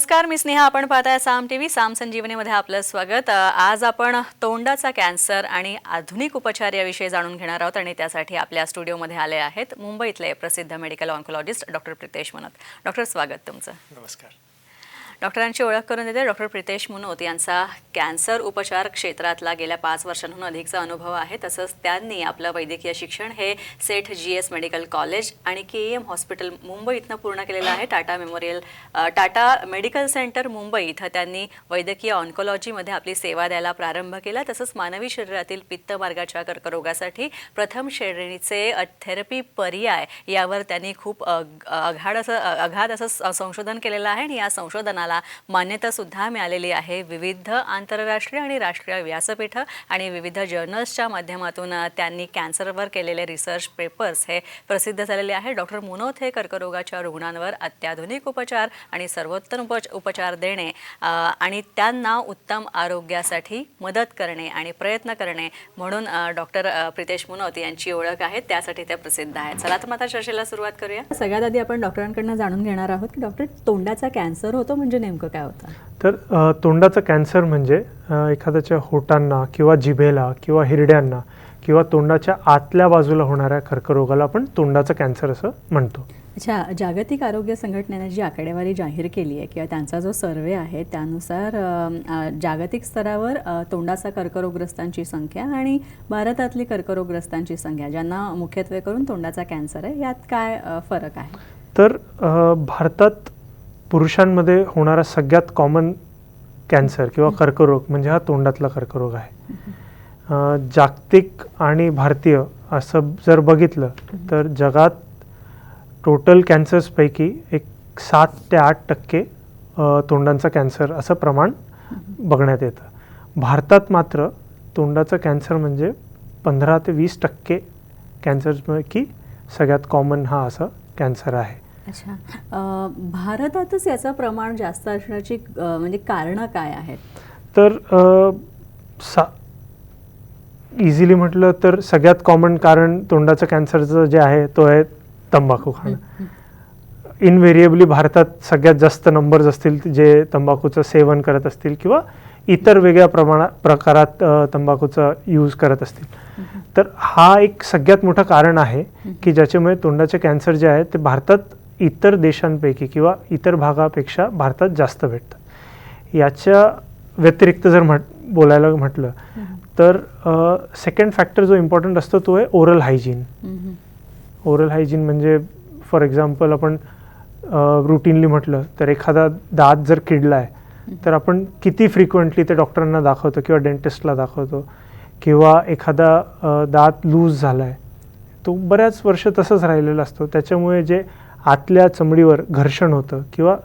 नमस्कार मी स्नेहा. आपण पाहताय साम टी व्ही साम संजीवनीमध्ये आपलं स्वागत. आज आपण तोंडाचा कॅन्सर आणि आधुनिक उपचार याविषयी जाणून घेणार आहोत आणि त्यासाठी आपल्या स्टुडिओमध्ये आले आहेत मुंबईतले प्रसिद्ध medical oncologist doctor Pritesh Manat. Doctor स्वागत तुमचं. नमस्कार. डॉक्टरांची ओळख करून देते. डॉक्टर प्रितेश मुनोत यांचा कॅन्सर उपचार क्षेत्रातला गेल्या पाच वर्षांहून अधिकचा अनुभव आहे. तसंच त्यांनी आपलं वैद्यकीय शिक्षण हे Seth G S medical college आणि के एम हॉस्पिटल मुंबई इथनं पूर्ण केलेलं आहे. Tata memorial Tata medical centre Mumbai इथं त्यांनी वैद्यकीय ऑन्कोलॉजीमध्ये आपली सेवा द्यायला प्रारंभ केला. तसंच मानवी शरीरातील पित्तमार्गाच्या कर्करोगासाठी प्रथम श्रेणीचे अ, थेरपी पर्याय यावर त्यांनी खूप अघाड असं अगाध असं संशोधन केलेलं आहे. आणि या संशोधनाला मान्यता सुद्धा मिळालेली आहे. विविध आंतरराष्ट्रीय आणि राष्ट्रीय व्यासपीठं आणि विविध जर्नल्सच्या माध्यमातून त्यांनी कॅन्सरवर केलेले रिसर्च पेपर्स हे प्रसिद्ध झालेले आहे. डॉक्टर मुनोत हे कर्करोगाच्या रुग्णांवर अत्याधुनिक उपचार आणि सर्वोत्तम उपच उपचार देणे आणि त्यांना उत्तम आरोग्यासाठी मदत करणे आणि प्रयत्न करणे म्हणून डॉक्टर प्रितेश मुनोत यांची ओळख आहे. त्यासाठी ते प्रसिद्ध आहेत. चला तर मग आता चर्चेला सुरुवात करूया. सगळ्यात आधी आपण डॉक्टरांकडनं जाणून घेणार आहोत की डॉक्टर तोंडाचा कॅन्सर होतो म्हणजे नेमकं काय होतं? तर तोंडाचं कॅन्सर म्हणजे एखाद्याच्या होटांना किंवा जिभेला किंवा हिरड्यांना किंवा तोंडाच्या आतल्या बाजूला होणाऱ्या कर्करोगाला आपण तोंडाचं कॅन्सर असं म्हणतो. अच्छा जागतिक आरोग्य संघटनेने जी आकडेवारी जाहीर केली आहे किंवा त्यांचा जो सर्वे आहे त्यानुसार जागतिक स्तरावर तोंडाचा कर्करोगग्रस्तांची संख्या आणि भारतातली कर्करोगग्रस्तांची संख्या ज्यांना मुख्यत्वे करून तोंडाचा कॅन्सर आहे यात काय फरक आहे? तर भारतात पुरुषांमध्ये होणारा सगळ्यात कॉमन कॅन्सर किंवा कर्करोग म्हणजे हा तोंडातला कर्करोग आहे. जागतिक आणि भारतीय असं जर बघितलं तर जगात टोटल कॅन्सर्सपैकी एक सात ते आठ टक्के तोंडांचा कॅन्सर असं प्रमाण बघण्यात येतं. भारतात मात्र तोंडाचं कॅन्सर म्हणजे पंधरा ते वीस टक्के कॅन्सरपैकी सगळ्यात कॉमन हा असं कॅन्सर आहे. अच्छा. भारतातच याचं प्रमाण जास्त असण्याची म्हणजे कारणं काय आहेत? तर सा इझिली म्हटलं तर सगळ्यात कॉमन कारण तोंडाचं कॅन्सरचं जे आहे तो आहे तंबाखू खाणं. इनव्हेरिएबली भारतात सगळ्यात जास्त नंबर्स असतील जे तंबाखूचं सेवन करत असतील किंवा इतर वेगळ्या प्रमाणात प्रकारात तंबाखूचा यूज करत असतील. तर हा एक सगळ्यात मोठं कारण आहे की ज्याच्यामुळे तोंडाचे कॅन्सर जे आहे ते भारतात इतर देशांपैकी किंवा इतर भागापेक्षा भारतात जास्त भेटतं. याच्या व्यतिरिक्त जर म्हट बोलायला म्हटलं तर सेकंड फॅक्टर जो इम्पॉर्टंट असतो तो आहे ओरल हायजीन. ओरल हायजीन म्हणजे फॉर एक्झाम्पल आपण रुटीनली म्हटलं तर एखादा दात जर किडला आहे तर आपण किती फ्रिक्वेंटली ते डॉक्टरांना दाखवतो किंवा डेंटिस्टला दाखवतो किंवा एखादा दात लूज झाला आहे तो बऱ्याच वर्ष तसंच राहिलेला असतो. त्याच्यामुळे जे आतल्या चमडीवर घर्षण होतं किंवा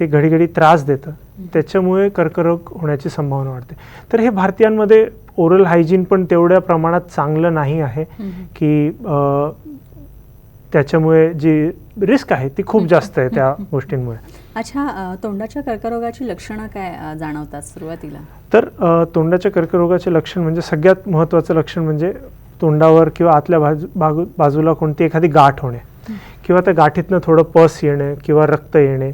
ते घडीघडी त्रास देतं. त्याच्यामुळे कर्करोग होण्याची संभावना वाढते. तर हे भारतीयांमध्ये ओरल हायजीन पण तेवढ्या प्रमाणात चांगलं नाही आहे. की त्याच्यामुळे जी रिस्क आहे ती खूप जास्त आहे त्या गोष्टींमुळे. अच्छा तोंडाच्या कर्करोगाची लक्षणं काय जाणवतात सुरुवातीला? तर तोंडाच्या कर्करोगाचे लक्षण म्हणजे सगळ्यात महत्त्वाचं लक्षण म्हणजे तोंडावर किंवा आतल्या बाजू बाजूला कोणती एखादी गाठ होणे. किंवा त्या गाठीतनं थोडं पस येणे किंवा रक्त येणे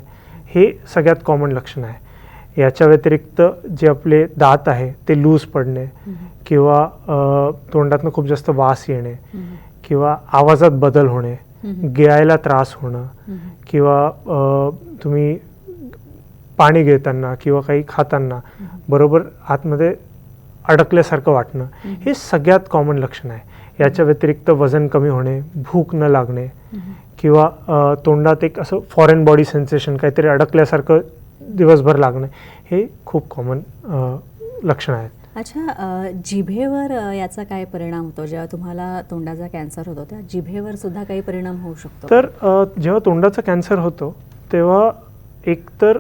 हे सगळ्यात कॉमन लक्षण आहे. याच्या व्यतिरिक्त जे आपले दात आहे ते लूज पडणे किंवा तोंडातनं खूप जास्त वास येणे किंवा आवाजात बदल होणे गिळायला त्रास होणं किंवा तुम्ही पाणी घेताना किंवा काही खाताना बरोबर आतमध्ये अडकल्यासारखं वाटणं हे सगळ्यात कॉमन लक्षण आहे. याच्या व्यतिरिक्त वजन कमी होणे भूक न लागणे किंवा तोंडात एक असं फॉरेन बॉडी सेन्सेशन काहीतरी अडकल्यासारखं दिवसभर लागणं हे खूप कॉमन लक्षण आहेत. अच्छा जिभेवर याचा काय परिणाम होतो? जेव्हा तुम्हाला तोंडाचा कॅन्सर होतो त्या जिभेवर सुद्धा काही परिणाम होऊ शकतो? तर जेव्हा तोंडाचा कॅन्सर होतो तेव्हा एकतर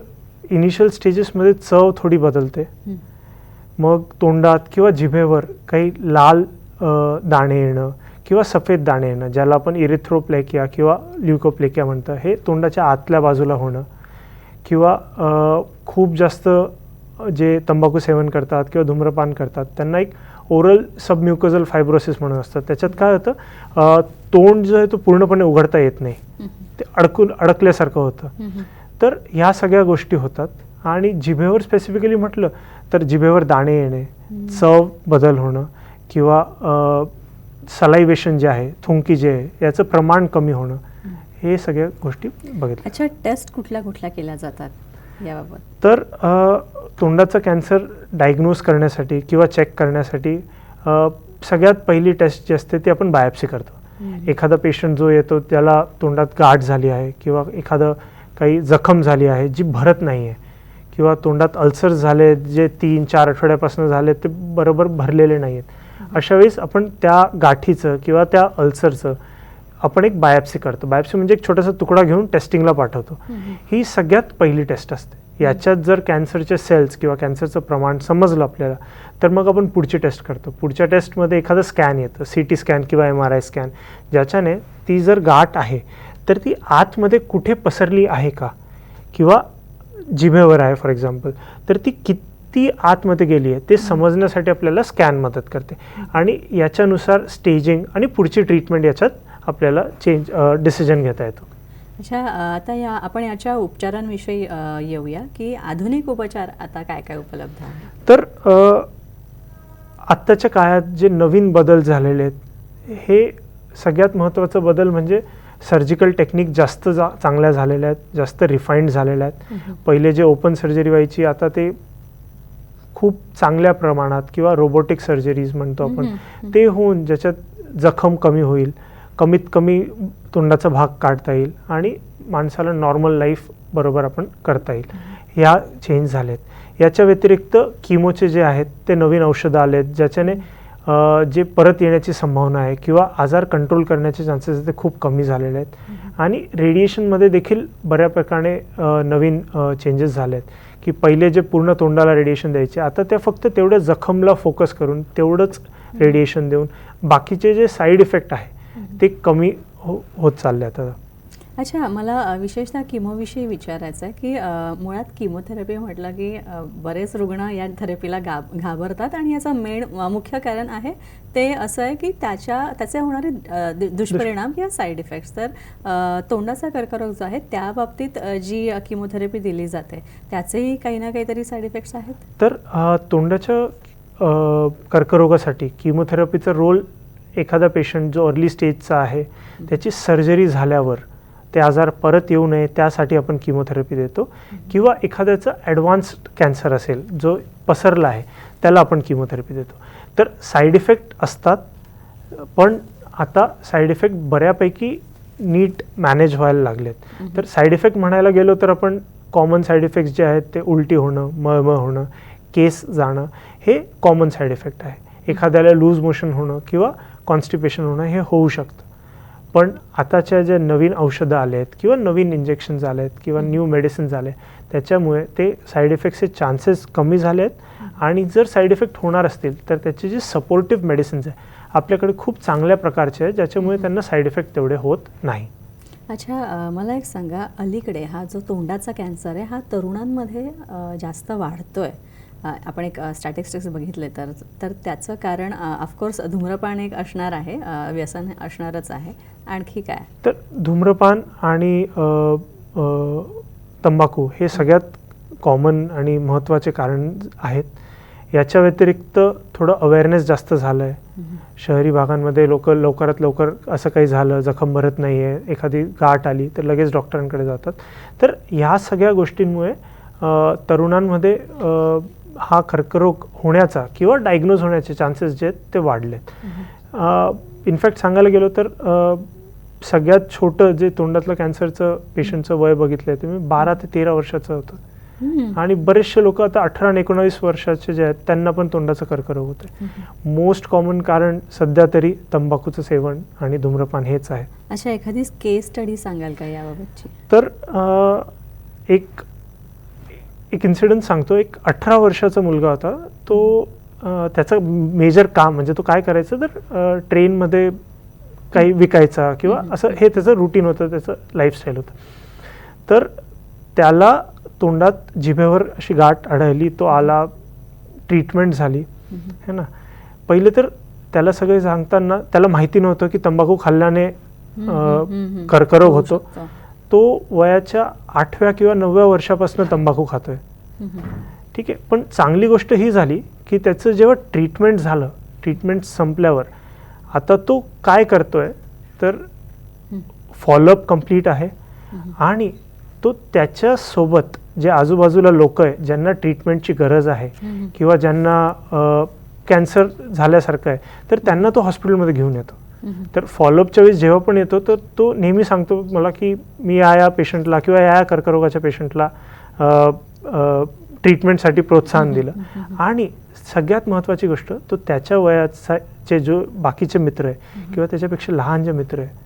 इनिशियल स्टेजेसमध्ये चव थोडी बदलते. मग तोंडात किंवा जिभेवर काही लाल दाणे येणं किंवा सफेद दाणे येणं ज्याला आपण इरिथ्रोप्लेकिया किंवा ल्युकोप्लेकिया म्हणतं हे तोंडाच्या आतल्या बाजूला होणं किंवा खूप जास्त जे तंबाखू सेवन करतात किंवा धूम्रपान करतात त्यांना एक ओरल सबम्युकोजल फायब्रोसिस म्हणून असतं. त्याच्यात काय होतं तोंड जो आहे तो पूर्णपणे उघडता येत नाही. ते अडकून अडकल्यासारखं होतं. तर ह्या सगळ्या गोष्टी होतात आणि जिभेवर स्पेसिफिकली म्हटलं तर जिभेवर दाणे येणे चव बदल होणं किंवा सलायवेशन जे आहे थुंकी जे आहे याचं प्रमाण कमी होणं हे सगळ्या गोष्टी बघितल्या. अच्छा टेस्ट कुठल्या कुठल्या केल्या जातात याबाबत? तर तोंडाचा कॅन्सर डायग्नोज करण्यासाठी किंवा चेक करण्यासाठी सगळ्यात पहिली टेस्ट जी असते ती आपण बायोप्सी करतो. एखादा पेशंट जो येतो त्याला तोंडात गाठ झाली आहे किंवा एखादं काही जखम झाली आहे जी भरत नाही आहे किंवा तोंडात अल्सर झाले जे तीन चार आठवड्यापासून झाले ते बरोबर भरलेले नाही आहेत अशा वेळेस आपण त्या गाठीचं किंवा त्या अल्सरचं आपण एक बायोप्सी करतो बायोप्सी म्हणजे एक छोटासा तुकडा घेऊन टेस्टिंगला पाठवतो. ही सगळ्यात पहिली टेस्ट असते. याच्यात जर कॅन्सरचे सेल्स किंवा कॅन्सरचं प्रमाण समजलं आपल्याला तर मग आपण पुढची टेस्ट करतो. पुढच्या टेस्टमध्ये एखादं स्कॅन येतं सी टी स्कॅन किंवा एम आर आय स्कॅन ज्याच्याने ती जर गाठ आहे तर ती आतमध्ये कुठे पसरली आहे का? किंवा जिभेवर आहे फॉर एक्झाम्पल तर ती किती आतमध्ये गेली आहे ते समजण्यासाठी आपल्याला स्कॅन मदत करते. आणि याच्यानुसार स्टेजिंग आणि पुढची ट्रीटमेंट याच्यात आपल्याला चेंज डिसिजन घेता येतो. अच्छा आता या आपण याच्या उपचारांविषयी येऊया की आधुनिक उपचार आता काय काय उपलब्ध आहे तर आत्ताच्या काळात जे नवीन बदल झालेले आहेत हे सगळ्यात महत्त्वाचा बदल म्हणजे सर्जिकल टेक्निक जास्त जा चांगल्या झालेल्या आहेत जास्त रिफाईंड झालेल्या आहेत. पहिले जे ओपन सर्जरी व्हायची आता ते खूप चांगल्या प्रमाणात किंवा रोबोटिक सर्जरीज म्हणतो आपण. ते होऊन ज्याच्यात जखम कमी होईल कमीत कमी तोंडाचा भाग काढता येईल आणि माणसाला नॉर्मल लाईफ बरोबर आपण करता येईल. ह्या चेंज झालेत. याच्या व्यतिरिक्त किमोचे जे आहेत ते नवीन औषधं आलेत ज्याच्याने अ, जे परत येण्याची संभावना आहे किंवा आजार कंट्रोल करण्याचे चान्सेस ते खूप कमी झालेले आहेत. आणि रेडिएशनमध्ये देखील बऱ्या प्रकारे नवीन चेंजेस झाले आहेत की पहिले जे पूर्ण तोंडाला रेडिएशन द्यायचे आता ते फक्त तेवढ्या जखमला फोकस करून तेवढंच रेडिएशन देऊन बाकीचे जे साईड इफेक्ट आहे ते कमी हो होत चालले आता. अच्छा मला विशेषतः किमोविषयी विचारायचं आहे की अ, मुळात किमोथेरपी म्हटलं की अ, बरेच रुग्ण या थेरपीला गा घाबरतात आणि याचं मेन अ, मुख्य कारण आहे ते असं आहे की त्याच्या त्याचे होणारे अ, दु- दुष्परिणाम किंवा साईड इफेक्ट्स. तर अ, तोंडाचा कर्करोग जो आहे त्या बाबतीत अ, जी किमोथेरपी दिली जाते त्याचेही काही ना काहीतरी साईड इफेक्ट्स आहेत? तर अ, तोंडाच्या अ, कर्करोगासाठी किमोथेरपीचा रोल एखादा पेशंट जो अर्ली स्टेजचा आहे त्याची सर्जरी झाल्यावर ते आजार परत येऊ नये त्यासाठी आपण किमोथेरपी देतो. किंवा एखाद्याचं ॲडव्हान्स्ड कॅन्सर असेल जो पसरला आहे त्याला आपण किमोथेरपी देतो. तर साईड इफेक्ट असतात पण आता साईड इफेक्ट बऱ्यापैकी नीट मॅनेज व्हायला लागलेत. तर साईड इफेक्ट म्हणायला गेलो तर आपण कॉमन साईड इफेक्ट्स जे आहेत ते उलटी होणं मळमळ होणं केस जाणं हे कॉमन साईड इफेक्ट आहे. एखाद्याला लूज मोशन होणं किंवा कॉन्स्टिपेशन होणं हे होऊ शकतं. पण आताच्या ज्या नवीन औषधं आले आहेत किंवा नवीन इंजेक्शन्स आले आहेत किंवा न्यू मेडिसिन्स आले त्याच्यामुळे ते साईड इफेक्ट्सचे चान्सेस कमी झाले आहेत आणि जर साईड इफेक्ट होणार असतील तर त्याचे जे सपोर्टिव्ह मेडिसिन्स आहे आपल्याकडे खूप चांगल्या प्रकारचे आहेत ज्याच्यामुळे त्यांना साईड इफेक्ट तेवढे होत नाही. अच्छा मला एक सांगा अलीकडे हा जो तोंडाचा कॅन्सर आहे हा तरुणांमध्ये जास्त वाढतोय. अ, आपण एक स्टॅटिस्टिक्स बघितले तर तर त्याचं कारण ऑफकोर्स धूम्रपान एक असणार आहे व्यसन असणारच आहे. आणखी काय? तर धूम्रपान आणि तंबाखू हे सगळ्यात कॉमन आणि महत्त्वाचे कारण आहेत. याच्या व्यतिरिक्त थोडं अवेअरनेस जास्त झालं आहे शहरी भागांमध्ये लोक लवकरात लवकर असं काही झालं जखम भरत नाही आहे एखादी गाठ आली तर लगेच डॉक्टरांकडे जातात. तर ह्या सगळ्या गोष्टींमुळे तरुणांमध्ये हा कर्करोग होण्याचा किंवा डायग्नोज होण्याचे चान्सेस जे आहेत ते वाढलेत. इनफॅक्ट सांगायला गेलो तर सगळ्यात छोटं जे तोंडातलं कॅन्सरचं पेशंटचं वय बघितलं आहे तुम्ही बारा ते तेरा वर्षाचं होतं. आणि बरेचसे लोक आता अठरा आणि एकोणावीस वर्षाचे जे आहेत त्यांना पण तोंडाचा कर्करोग होत मोस्ट कॉमन कारण सध्या तरी तंबाखूचं सेवन आणि धूम्रपान हेच आहे. अच्छा एखादी केस स्टडी सांगाल का याबाबतची? तर एक एक इन्सिडेंट सांगतो. एक अठरा वर्षाचा मुलगा होता. तो त्याचं मेजर काम म्हणजे तो काय करायचं तर ट्रेनमध्ये काही विकायचा किंवा. असं हे त्याचं रुटीन होतं त्याचं लाईफस्टाईल होतं. तर त्याला तोंडात जिभेवर अशी गाठ आढळली. तो आला ट्रीटमेंट झाली. है ना? पहिले तर त्याला सगळे सांगताना त्याला माहिती नव्हतं की तंबाखू खाल्ल्याने. कर्करोग होतो. तो वयाच्या आठव्या किंवा नवव्या वर्षापासून तंबाखू खातोय. ठीक आहे पण चांगली गोष्ट ही झाली की त्याचं जेव्हा ट्रीटमेंट झालं ट्रीटमेंट संपल्यावर आता तो काय करतोय तर फॉलोअप कंप्लीट आहे आणि तो त्याच्यासोबत जे आजूबाजूला लोक आहे ज्यांना ट्रीटमेंटची गरज आहे किंवा ज्यांना कॅन्सर झाल्यासारखं आहे तर त्यांना तो हॉस्पिटलमध्ये घेऊन येतो. तर फॉलोअपच्या वेळेस जेव्हा पण येतो तर तो नेहमी सांगतो मला की मी या या पेशंटला किंवा या या कर्करोगाच्या पेशंटला ट्रीटमेंटसाठी प्रोत्साहन दिलं. आणि सगळ्यात महत्त्वाची गोष्ट तो त्याच्या वयाचे जो बाकीचे मित्र आहे किंवा त्याच्यापेक्षा लहान जे मित्र आहे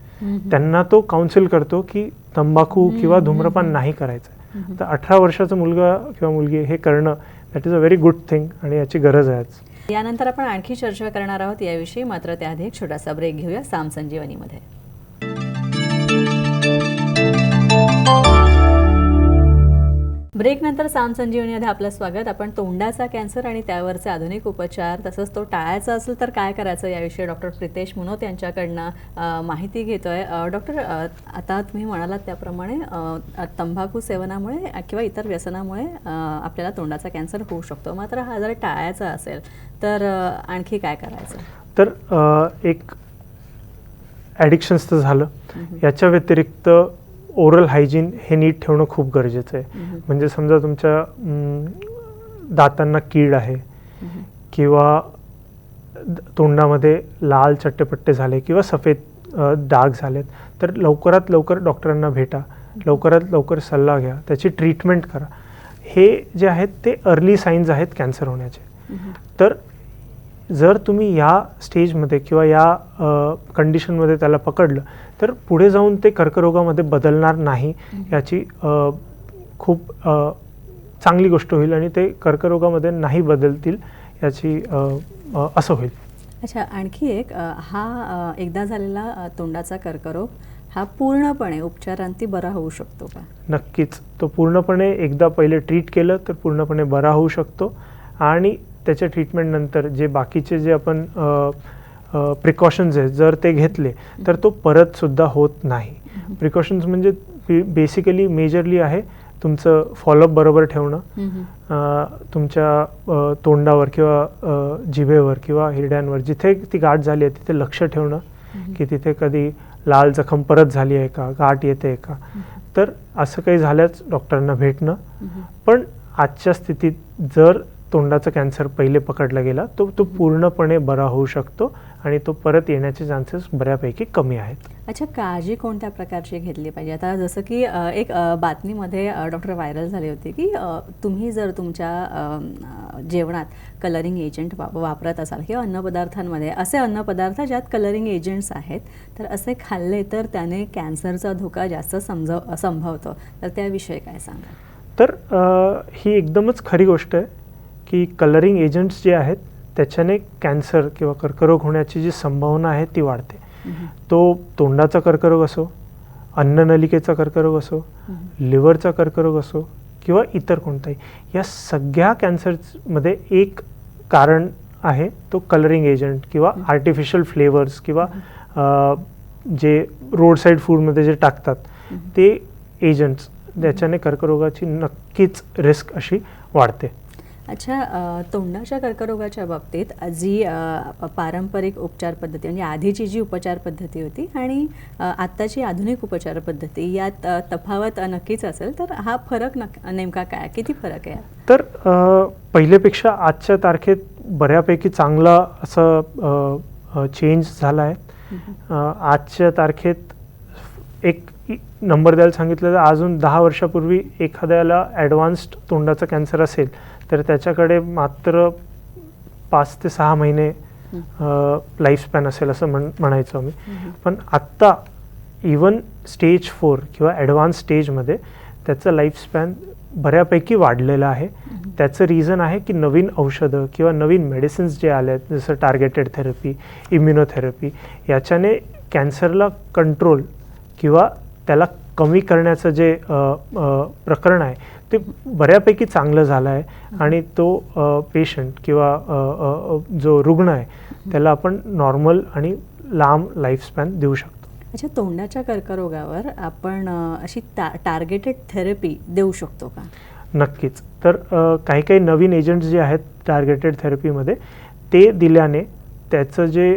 त्यांना तो काउन्सिल करतो की तंबाखू किंवा धूम्रपान नाही करायचं. तर अठरा वर्षाचा मुलगा किंवा मुलगी हे करणं that is a very good thing आणि याची गरज आहे आज. यानंतर आपण आणखी चर्चा करणार आहोत याविषयी. मात्र त्याआधी एक छोटासा ब्रेक घेऊया साम संजीवनीमध्ये. ब्रेक नंतर साम संजीवनीमध्ये आपलं स्वागत. आपण तोंडाचा कॅन्सर आणि त्यावरचे आधुनिक उपचार तसंच तो टाळायचा असेल तर काय करायचं याविषयी डॉक्टर प्रितेश मुनोत यांच्याकडनं माहिती घेतोय. डॉक्टर आता तुम्ही म्हणालात त्याप्रमाणे तंबाखू सेवनामुळे किंवा इतर व्यसनामुळे आपल्याला तोंडाचा कॅन्सर होऊ शकतो. मात्र हा जर टाळायचा असेल तर आणखी काय करायचं? तर एक ॲडिक्शन्स तर झालं. याच्या व्यतिरिक्त ओरल हायजीन हे नीट ठेवणं खूप गरजेचं आहे. म्हणजे समजा तुमच्या दातांना कीड आहे किंवा तोंडामध्ये लाल चट्टेपट्टे झाले किंवा सफेद डाग झालेत तर लवकरात लवकर डॉक्टरांना भेटा लवकरात लवकर सल्ला घ्या त्याची ट्रीटमेंट करा. हे जे आहेत ते अर्ली साईन्स आहेत कॅन्सर होण्याचे. तर जर तुम्ही या स्टेजमध्ये किंवा या कंडिशनमध्ये त्याला पकडलं तर पुढे जाऊन ते कर्करोगामध्ये बदलणार नाही याची खूप चांगली गोष्ट होईल आणि ते कर्करोगामध्ये नाही बदलतील याची असं होईल. अच्छा आणखी एक हा एकदा झालेला तोंडाचा कर्करोग हा पूर्णपणे उपचारांती बरा होऊ शकतो का? नक्कीच. तो पूर्णपणे एकदा पहिले ट्रीट केलं तर पूर्णपणे बरा होऊ शकतो आणि त्याच्या ट्रीटमेंटनंतर जे बाकीचे जे आपण प्रिकॉशन्स आहेत. जर ते घेतले तर तो परत सुद्धा होत नाही. प्रिकॉशन्स म्हणजे बेसिकली मेजरली आहे तुमचं फॉलोअप बरोबर ठेवणं. तुमच्या तोंडावर किंवा जिभेवर किंवा हिरड्यांवर जिथे ती गाठ झाली आहे तिथे लक्ष ठेवणं. की तिथे कधी लाल जखम परत झाली आहे का गाठ येते का. तर असं काही झाल्यास डॉक्टरांना भेटणं. पण आजच्या स्थितीत जर तोंडाचा कॅन्सर पहिले पकडला गेला तो तो पूर्णपणे बरा होऊ शकतो आणि तो परत येण्याचे चान्सेस बऱ्यापैकी कमी आहेत. अच्छा काळजी कोणत्या प्रकारची घेतली पाहिजे? आता जसं की एक बातमीमध्ये डॉक्टर व्हायरल झाली होती की तुम्ही जर तुमच्या जेवणात कलरिंग एजंट वाप वापरत असाल किंवा अन्नपदार्थांमध्ये असे अन्नपदार्थ ज्यात कलरिंग एजंट्स आहेत तर असे खाल्ले तर त्याने कॅन्सरचा धोका जास्त समजव संभवतो. तर त्याविषयी काय सांगा तर अ, ही एकदमच खरी गोष्ट आहे. की कलरिंग एजंट्स जे आहेत त्याच्याने कॅन्सर किंवा कर्करोग होण्याची जी संभावना आहे ती वाढते. तो तोंडाचा कर्करोग असो अन्ननलिकेचा कर्करोग असो लिव्हरचा कर्करोग असो किंवा इतर कोणताही या सगळ्या कॅन्सरमध्ये एक कारण आहे तो कलरिंग एजंट किंवा आर्टिफिशियल फ्लेवर्स किंवा जे रोड साईड फूडमध्ये जे टाकतात ते एजंट्स ज्याच्याने कर्करोगाची नक्कीच रिस्क अशी वाढते. अच्छा तोंडाच्या कर्करोगाच्या बाबतीत जी पारंपरिक उपचार पद्धती म्हणजे आधीची जी उपचार पद्धती होती आणि आत्ताची आधुनिक उपचार पद्धती यात तफावत नक्कीच असेल तर हा फरक नक नेमका काय? किती फरक आहे? तर पहिलेपेक्षा आजच्या तारखेत बऱ्यापैकी चांगला असं चेंज झाला आहे. आजच्या तारखेत एक नंबर द्यायला सांगितलं तर अजून दहा वर्षापूर्वी एखाद्याला ॲडव्हान्स्ड तोंडाचा कॅन्सर असेल तर त्याच्याकडे मात्र पाच ते सहा महिने लाईफस्पॅन असेल असं म्हण म्हणायचो आम्ही. पण आत्ता इवन स्टेज फोर किंवा ॲडव्हान्स स्टेजमध्ये त्याचं लाईफस्पॅन बऱ्यापैकी वाढलेलं आहे. त्याचं रिझन आहे की नवीन औषधं किंवा नवीन मेडिसिन्स जे आले आहेत जसं टार्गेटेड थेरपी इम्युनोथेरपी याच्याने कॅन्सरला कंट्रोल किंवा त्याला कमी करण्याचं जे प्रकरण आहे ते बऱ्यापैकी चांगलं झालं आहे. आणि तो पेशंट किंवा जो रुग्ण आहे त्याला आपण नॉर्मल आणि लांब लाईफस्पॅन देऊ शकतो. अच्छा तोंडाच्या कर्करोगावर आपण अशी टा टार्गेटेड थेरपी देऊ शकतो का? नक्कीच. तर काही काही नवीन एजंट्स जे आहेत टार्गेटेड थेरपीमध्ये ते दिल्याने त्याचं जे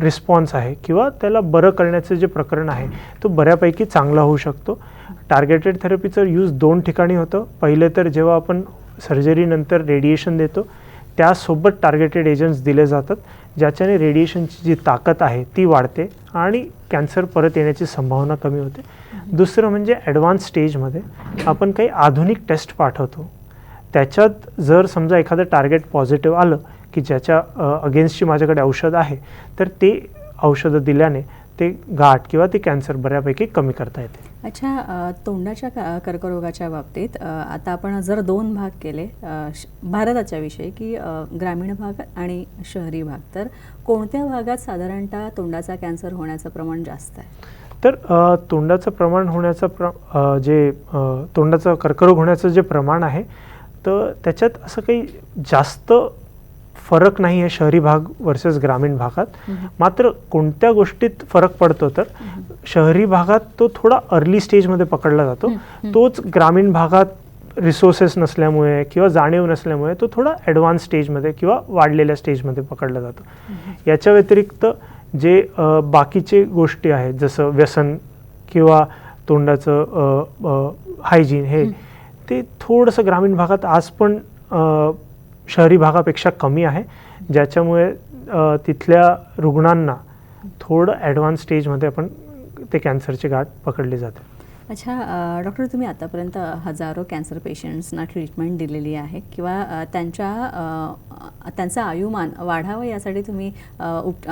रिस्पॉन्स आहे किंवा त्याला बरं करण्याचं जे प्रकरण आहे तो बऱ्यापैकी चांगला होऊ शकतो. टार्गेटेड थेरपीचं यूज दोन ठिकाणी होतं. पहिले तर जेव्हा आपण सर्जरीनंतर रेडिएशन देतो त्यासोबत टार्गेटेड एजंट्स दिले जातात ज्याच्याने रेडिएशनची जी ताकद आहे ती वाढते आणि कॅन्सर परत येण्याची संभावना कमी होते. दुसरं म्हणजे ॲडव्हान्स स्टेजमध्ये आपण काही आधुनिक टेस्ट पाठवतो. त्याच्यात जर समजा एखादं टार्गेट पॉझिटिव्ह आलं की ज्याच्या अगेन्स्टची माझ्याकडे औषध आहे तर ते औषधं दिल्याने ते गाठ किंवा ते कॅन्सर बऱ्यापैकी कमी करता येते. अच्छा तोंडाच्या कर्करोगाच्या बाबतीत आता आपण जर दोन भाग केले भारताच्या विषयी की ग्रामीण भाग आणि शहरी भाग तर कोणत्या भागात साधारणतः तोंडाचा कॅन्सर होण्याचं प्रमाण जास्त आहे? तर तोंडाचं प्रमाण होण्याचं प्र जे तोंडाचं कर्करोग होण्याचं जे प्रमाण आहे तर त्याच्यात असं काही जास्त फरक नाही आहे शहरी भाग वर्सेस ग्रामीण भागात. मात्र कोणत्या गोष्टीत फरक पडतो तर शहरी भागात तो थोडा अर्ली स्टेजमध्ये पकडला जातो. तोच ग्रामीण भागात रिसोर्सेस नसल्यामुळे किंवा जाणीव नसल्यामुळे तो थोडा ॲडव्हान्स स्टेजमध्ये किंवा वाढलेल्या स्टेजमध्ये पकडला जातो. याच्या व्यतिरिक्त जे बाकीचे गोष्टी आहेत जसं व्यसन किंवा तोंडाचं हायजीन हे ते थोडंसं ग्रामीण भागात आज पण शहरी भागापेक्षा कमी आहे. ज्याच्यामुळे तिथल्या रुग्णांना थोडं ॲडव्हान्स स्टेजमध्ये आपण ते कॅन्सरची गाठ पकडली जाते. अच्छा डॉक्टर तुम्ही आतापर्यंत हजारो कॅन्सर पेशंट्सना ट्रीटमेंट दिलेली आहे किंवा त्यांच्या त्यांचं आयुमान वाढावं यासाठी तुम्ही उप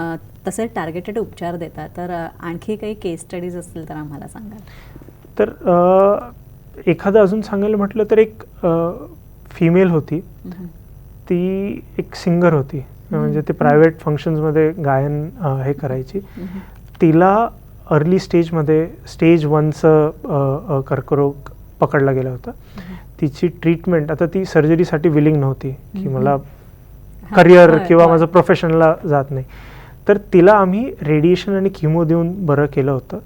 तसे टार्गेटेड उपचार देता. तर आणखी काही केस स्टडीज असतील तर आम्हाला सांगाल तर एखादं अजून सांगायला म्हटलं तर एक फिमेल होती. ती एक सिंगर होती म्हणजे ते प्रायव्हेट फंक्शन्समध्ये गायन हे करायची. तिला अर्ली स्टेजमध्ये स्टेज वनचं कर्करोग पकडला गेला होता तिची ट्रीटमेंट आता ती सर्जरीसाठी विलिंग नव्हती की. मला करिअर किंवा. माझं प्रोफेशनला जात नाही तर तिला आम्ही रेडिएशन आणि किमो देऊन बरं केलं होतं.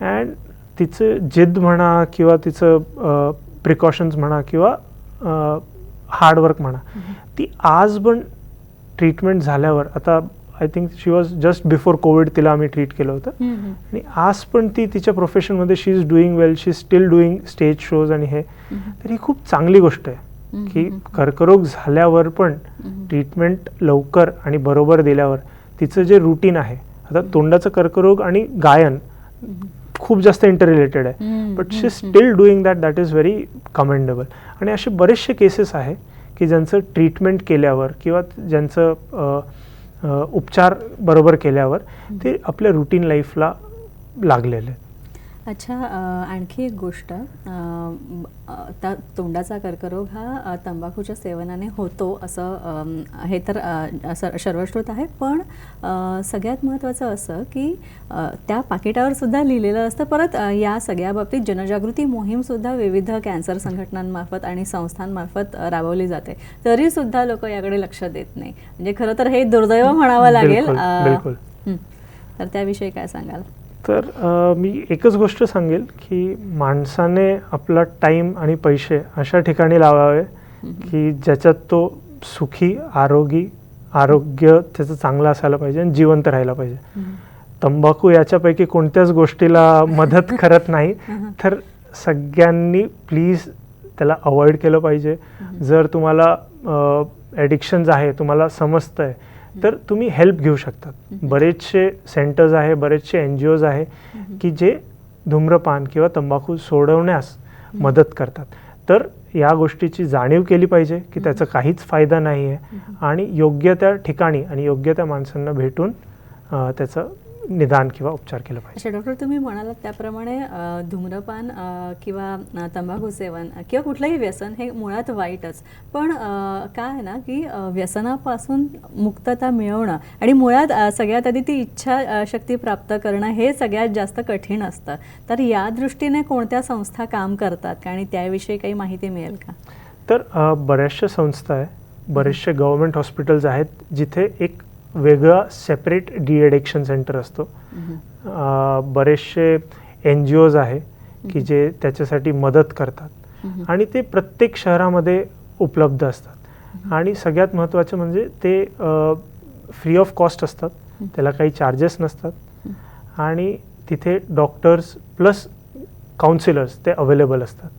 अँड तिचं जिद्द म्हणा किंवा तिचं प्रिकॉशन्स म्हणा किंवा हार्डवर्क म्हणा. ती आज पण ट्रीटमेंट झाल्यावर आता I think she was just before Covid तिला आम्ही ट्रीट केलं होतं. आणि आज पण ती तिच्या प्रोफेशनमध्ये she is doing well she still doing stage shows आणि हे. तर ही खूप चांगली गोष्ट आहे की. कर्करोग झाल्यावर पण. ट्रीटमेंट लवकर आणि बरोबर दिल्यावर तिचं जे रुटीन आहे आता तोंडाचं कर्करोग आणि गायन. खूप जास्त इंटर रिलेटेड आहे but she still doing that that is very commendable आणि असे बरेचसे केसेस आहे की ज्यांचं ट्रीटमेंट केल्यावर किंवा ज्यांचं उपचार बरोबर केल्यावर ते आपल्या रुटीन लाईफला लागलेले आहेत. अच्छा आणखी एक गोष्ट त्या तोंडाचा कर्करोग हा तंबाखूच्या सेवनाने होतो असं हे तर सर्वश्रुत आहे. पण सगळ्यात महत्त्वाचं असं की त्या पाकिटावर सुद्धा लिहिलेलं असतं. परत या सगळ्या बाबतीत जनजागृती मोहीमसुद्धा विविध कॅन्सर संघटनांमार्फत आणि संस्थांमार्फत राबवली जाते. तरीसुद्धा लोक याकडे लक्ष देत नाही. म्हणजे खरं तर हे दुर्दैव म्हणावं लागेल. तर त्याविषयी काय सांगाल? तर मी एकच गोष्ट सांगेल की माणसाने आपला टाईम आणि पैसे अशा ठिकाणी लावावे की ज्याच्यात तो सुखी आरोगी आरोग्य त्याचं चांगलं असायला पाहिजे आणि जिवंत राहायला पाहिजे. तंबाखू याच्यापैकी कोणत्याच गोष्टीला मदत करत नाही. तर सगळ्यांनी प्लीज त्याला अवॉइड केलं पाहिजे. जर तुम्हाला ॲडिक्शन्स आहे तुम्हाला समजतंय तर तुम्ही हेल्प घेऊ शकतात. बरेचसे सेंटर्स आहे बरेचसे एन जी ओज आहे की जे धूम्रपान किंवा तंबाखू सोडवण्यास मदत करतात. तर या गोष्टीची जाणीव केली पाहिजे की त्याचा काहीच फायदा नाही आहे आणि योग्य त्या ठिकाणी आणि योग्य त्या माणसांना भेटून त्याचं निदान किंवा उपचार केलं पाहिजे. डॉक्टर तुम्ही म्हणालात त्याप्रमाणे धूम्रपान किंवा तंबाखू सेवन किंवा कुठलंही व्यसन हे मुळात वाईटच. पण काय आहे ना की व्यसनापासून मुक्तता मिळवणं आणि मुळात सगळ्यात आधी ती इच्छा शक्ती प्राप्त करणं हे सगळ्यात जास्त कठीण असतं. तर या दृष्टीने कोणत्या संस्था काम करतात? का आणि त्याविषयी काही माहिती मिळेल का? तर बऱ्याचशा संस्था आहे. बरेचसे गव्हर्मेंट हॉस्पिटल्स आहेत जिथे एक वेगळा सेपरेट डी एडिक्शन सेंटर असतो बरेचसे एन जी ओज आहे की जे त्याच्यासाठी मदत करतात. आणि ते प्रत्येक शहरामध्ये उपलब्ध असतात. आणि सगळ्यात महत्त्वाचं म्हणजे ते फ्री ऑफ कॉस्ट असतात. त्याला काही चार्जेस नसतात. आणि तिथे डॉक्टर्स प्लस काउन्सिलर्स ते अवेलेबल असतात.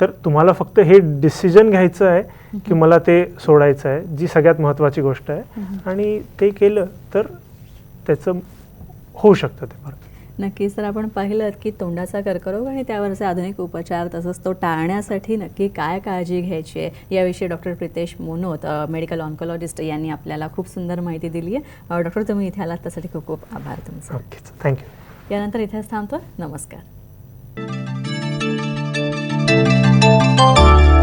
तर तुम्हाला फक्त हे डिसिजन घ्यायचं आहे की मला ते सोडायचं आहे जी सगळ्यात महत्त्वाची गोष्ट आहे. आणि ते केलं तर त्याचं होऊ शकतं ते बरं नक्कीच तर आपण पाहिलं की तोंडाचा कर्करोग आणि त्यावरचे आधुनिक उपचार तसंच तो टाळण्यासाठी नक्की काय काळजी घ्यायची आहे याविषयी doctor Pritesh Munot medical oncologist यांनी आपल्याला खूप सुंदर माहिती दिली आहे. डॉक्टर तुम्ही इथे आलात त्यासाठी खूप खूप आभार तुमचे. नक्कीच. थँक्यू यानंतर इथेच थांबतो. नमस्कार. Thank you